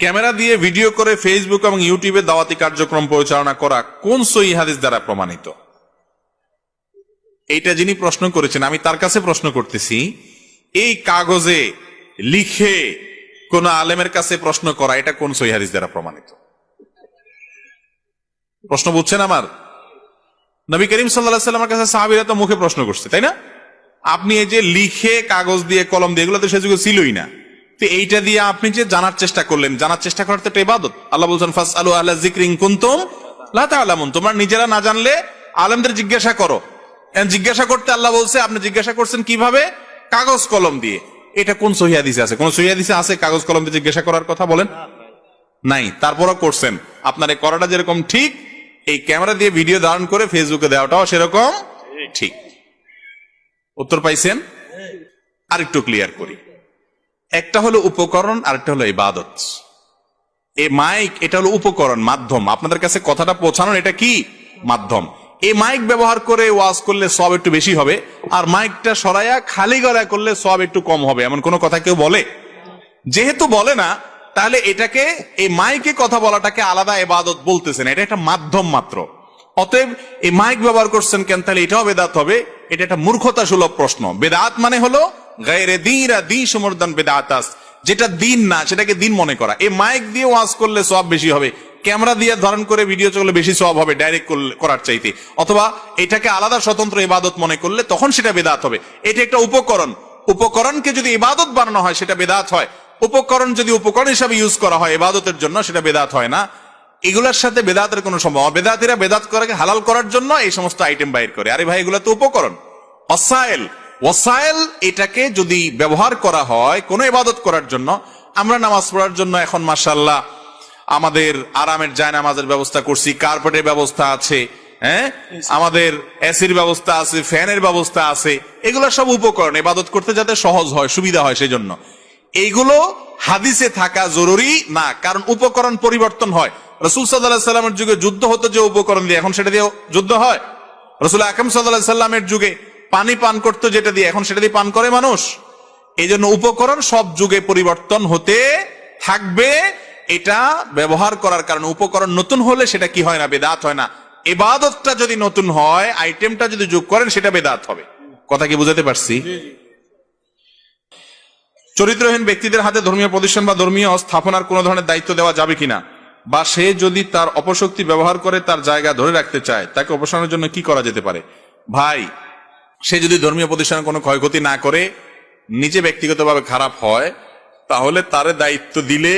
Camera দিয়ে video করে Facebook এবং ইউটিউবে দাওয়াতি কার্যক্রম পরিচালনা করা কোন সহি হাদিস দ্বারা প্রমাণিত? এইটা যিনি প্রশ্ন করেছেন, আমি তার কাছে প্রশ্ন করতেছি, এই কাগজে লিখে কোন আলেমের কাছে প্রশ্ন করা, এটা কোন সহি হাদিস দ্বারা প্রমাণিত? প্রশ্ন বুঝছেন আমার? নবী করিম সাল্লাহ সাল্লামের কাছে সাহাবিরা তো মুখে প্রশ্ন করছে, তাই না? আপনি এই যে লিখে কাগজ দিয়ে কলম দিয়ে, এগুলো তো সে যুগে ছিলই না। তো এইটা দিয়ে আপনি যে জানার চেষ্টা করলেন জানার চেষ্টা করার তো একটা ইবাদত। আল্লাহ বলছেন ফাস আলু আল্লাহ জিক্রিং কুন্তুম লা তাআলামুন। তোমরা নিজেরা না জানলে আলেমদের জিজ্ঞাসা করো। জিজ্ঞাসা করতে আল্লাহ বলছে আপনি জিজ্ঞাসা করছেন কীভাবে? কাগজ কলম দিয়ে। এটা কোন সহিয়াদিসে আছে? কোন সহিয়াদিসে আছে কাগজ কলম দিয়ে জিজ্ঞাসা করার কথা বলেন? নাই। তারপরও করছেন। আপনার এই করাটা যেরকম ঠিক এই ক্যামেরা দিয়ে ভিডিও ধারণ করে ফেসবুকে দেওয়াটাও সেরকম ঠিক। উত্তর পাইছেন? আরেকটু ক্লিয়ার করি। একটা হলো উপকরণ, আরেকটা হলো ইবাদত। এ মাইক, এটা হলো উপকরণ, মাধ্যম। আপনাদের কাছে কথাটা পৌঁছানোর এটা কি? মাধ্যম। এই মাইক ব্যবহার করে ওয়াজ করলে সব একটু বেশি হবে, আর মাইকটা সরাইয়া খালি গলায় করলে সব একটু কম হবে, এমন কোনো কথা কেউ বলে? যেহেতু বলে না, তাহলে এটাকে, এই মাইকে কথা বলাটাকে আলাদা এবাদত বলতেছেন, এটা একটা মাধ্যম মাত্র। অতএব এই মাইক ব্যবহার করছেন কেন, তাহলে এটাও বেদাত হবে, এটা একটা মূর্খতা সুলভ প্রশ্ন। বেদাত মানে হলো গায়রে দিনরা দিন সমর্দন বেদাতাস যেটা দিন না, সেটাকে দিন মনে করা। এই মাইক দিয়ে ওয়াজ করলে সব বেশি হবে। ক্যামেরা দিয়ে ধারণ করে ভিডিও চললে বেশি সব হবে ডাইরেক্ট করার চাইতে। অথবা এটাকে আলাদা স্বতন্ত্র ইবাদত মনে করলে তখন সেটা বেদাত হবে। এটা একটা উপকরণ। উপকরণকে যদি ইবাদত বানানো হয়, সেটা বেদাত হয়। উপকরণ যদি উপকরণ হিসাবে ইউজ করা হয় ইবাদতের জন্য, সেটা বেদাত হয় না। এগুলোর সাথে বেদাতের কোনো সম্ভব বেদাতিরা বেদাত করাকে হালাল করার জন্য এই সমস্ত আইটেম বাইর করে। আরে ভাই, এগুলো তো উপকরণ। অসায়েল ওসায়েল এটাকে যদি ব্যবহার করা হয়, কোনো ইবাদত করার জন্য, আমরা নামাজ পড়ার জন্য এখন মাসাল্লাহ আমাদের আরামের জায় নামাজের ব্যবস্থা করছি, কার্পেটের ব্যবস্থা আছে হ্যাঁ? আমাদের এসির ব্যবস্থা আছে, ফ্যানের ব্যবস্থা আছে, এগুলো সব উপকরণ, ইবাদত করতে যাতে সহজ হয়, সুবিধা হয় সেই জন্য এইগুলো হাদিসে থাকা জরুরি না, কারণ উপকরণ পরিবর্তন হয়। রসুল সাল্লাহ সাল্লামের যুগে যুদ্ধ হতো যে উপকরণ দিয়ে, এখন সেটা দিয়ে যুদ্ধ হয়। রসুল আকরম সাল্লাহ সাল্লামের যুগে পানি পান করতো যেটা দিয়ে এখন সেটা দিয়ে পান করে মানুষ? এই জন্য উপকরণ সব যুগে পরিবর্তন হতে থাকবে। এটা ব্যবহার করার কারণে উপকরণ নতুন হলে সেটা কি হয় না বেদাত হয় না। এবাদতটা যদি নতুন হয় আইটেমটা যদি যোগ করেন সেটা বেদাত হবে। কথা কি বুঝাতে পারছি? চরিত্রহীন ব্যক্তিদের হাতে ধর্মীয় প্রতিষ্ঠান বা ধর্মীয় স্থাপনার কোন ধরনের দায়িত্ব দেওয়া যাবে কিনা? বা সে যদি তার অপশক্তি ব্যবহার করে তার জায়গা ধরে রাখতে চায় তাকে অপসারণের জন্য কি করা যেতে পারে? ভাই সে যদি ধর্মীয় প্রতিষ্ঠানের কোনো ক্ষয়ক্ষতি না করে, নিজে ব্যক্তিগতভাবে খারাপ হয়, তাহলে তার দায়িত্ব দিলে